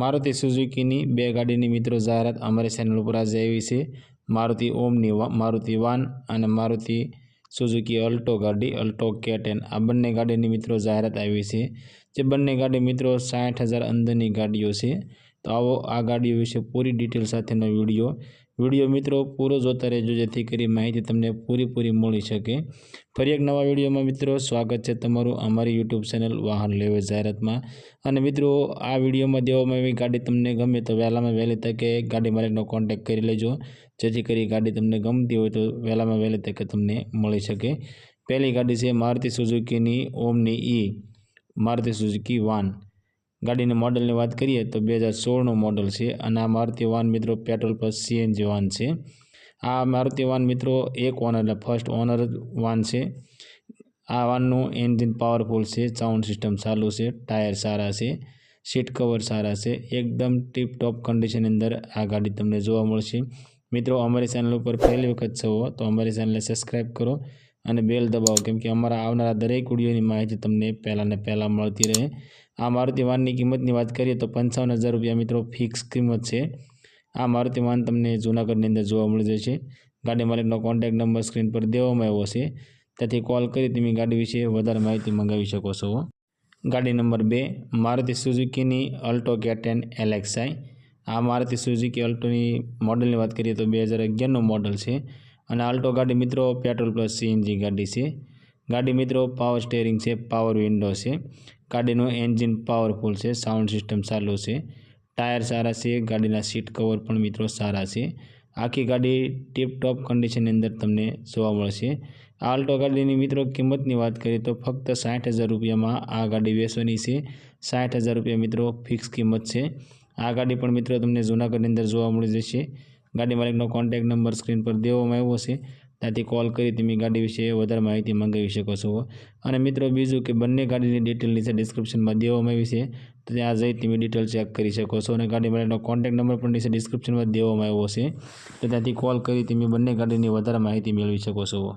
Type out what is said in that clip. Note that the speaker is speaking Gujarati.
મારુતિ સુઝુકીની બે ગાડીની મિત્રો જાહેરાત અમારી ચેનલ ઉપર આજે આવી છે. મારુતિ ઓમની મારુતિ વાન અને મારુતિ સુઝુકી અલ્ટો ગાડી, અલ્ટો કેટેન આ બંને ગાડીની મિત્રો જાહેરાત આવી છે. જે બંને ગાડી મિત્રો સાઠ હજાર અંદરની ગાડીઓ છે. તો આવો આ ગાડીઓ વિશે પૂરી ડિટેલ સાથેનો વીડિયો. વીડિયો મિત્રો પૂરો જોતા રહેજો, જેથી કરી માહિતી તમને પૂરેપૂરી મળી શકે. ફરી એક નવા વિડીયોમાં મિત્રો સ્વાગત છે તમારું અમારી યુટ્યુબ ચેનલ વાહન લેવે જાહેરાતમાં. અને મિત્રો, આ વિડીયોમાં દેવામાં એવી ગાડી તમને ગમે તો વહેલામાં વહેલી તકે ગાડી માલિકનો કોન્ટેક કરી લેજો. જેથી કરી ગાડી તમને ગમતી હોય તો વહેલામાં વહેલી તકે તમને મળી શકે. પહેલી ગાડી છે Maruti સુઝુકીની Omni E, Maruti Suzuki van. ગાડીની મોડલની વાત કરીએ તો બે હજાર સોળનું મોડલ છે અને આ મારુતિ વાન મિત્રો પેટ્રોલ પ્લસ સીએનજી વાન છે. આ મારુતિ વાન મિત્રો એક ઓનર એટલે ફર્સ્ટ ઓનર વાન છે. આ વાનનું એન્જિન પાવરફુલ છે સાઉન્ડ સિસ્ટમ ચાલુ છે ટાયર સારા છે સીટ કવર સારા છે. એકદમ ટીપ ટોપ કન્ડિશનની અંદર આ ગાડી તમને જોવા મળશે. મિત્રો, અમારી ચેનલ ઉપર પહેલી વખત છો તો અમારી ચેનલને સબસ્ક્રાઈબ કરો. અને બેલ દબાવો. કેમ કે અમારા આવનારા દરેક વિડીયોની માહિતી તમને પહેલાં ને પહેલાં મળતી રહે. આ મારુતિ વાનની કિંમતની વાત કરીએ તો પંચાવન હજાર રૂપિયા મિત્રો ફિક્સ કિંમત છે. આ મારુતિ વાન તમને જૂનાગઢની અંદર જોવા મળી જશે. ગાડી માલિકનો કોન્ટેક્ટ નંબર સ્ક્રીન પર દેવામાં આવ્યો છે. ત્યાંથી કોલ કરી તમે ગાડી વિશે વધારે માહિતી મંગાવી શકો છો. ગાડી નંબર બે, મારુતિ સુઝુકીની અલ્ટો કેટેન એલેક્સાઈ આ મારુતિ સુઝુકી અલ્ટોની મોડલની વાત કરીએ તો બે હજાર અગિયારનું મોડલ છે. અને આલ્ટો ગાડી મિત્રો પેટ્રોલ પ્લસ સીએનજી ગાડી છે. ગાડી મિત્રો પાવર સ્ટેરિંગ છે, પાવર વિન્ડો છે. ગાડીનું એન્જિન પાવરફુલ છે, સાઉન્ડ સિસ્ટમ ચાલુ છે. ટાયર સારા છે, ગાડીના સીટ કવર પણ મિત્રો સારા છે. આખી ગાડી ટીપ ટોપ કન્ડિશનની અંદર તમને જોવા મળશે. આલ્ટો ગાડીની મિત્રો કિંમતની વાત કરીએ તો ફક્ત સાઠ હજાર રૂપિયામાં આ ગાડી વેચવાની છે. સાઠ હજાર રૂપિયા મિત્રો ફિક્સ કિંમત છે. આ ગાડી પણ મિત્રો તમને જૂનાગઢની અંદર જોવા મળી જશે. ગાડી માલિકનો કોન્ટેક્ટ નંબર સ્ક્રીન પર દેવામાં આવ્યો છે. ત્યાંથી કોલ કરી તમે ગાડી વિશે વધારે માહિતી મંગાવી શકો છો. અને મિત્રો, બીજું કે બંને ગાડીની ડિટેલ નીચે ડિસ્ક્રિપ્શનમાં દેવામાં આવી છે. તો ત્યાં જઈ તમે ડિટેલ ચેક કરી શકો છો અને ગાડી માલિકનો કોન્ટેક્ટ નંબર પણ નીચે ડિસ્ક્રિપ્શનમાં દેવામાં આવ્યો છે. તો ત્યાંથી કોલ કરી તમે બંને ગાડીની વધારે માહિતી મેળવી શકો છો.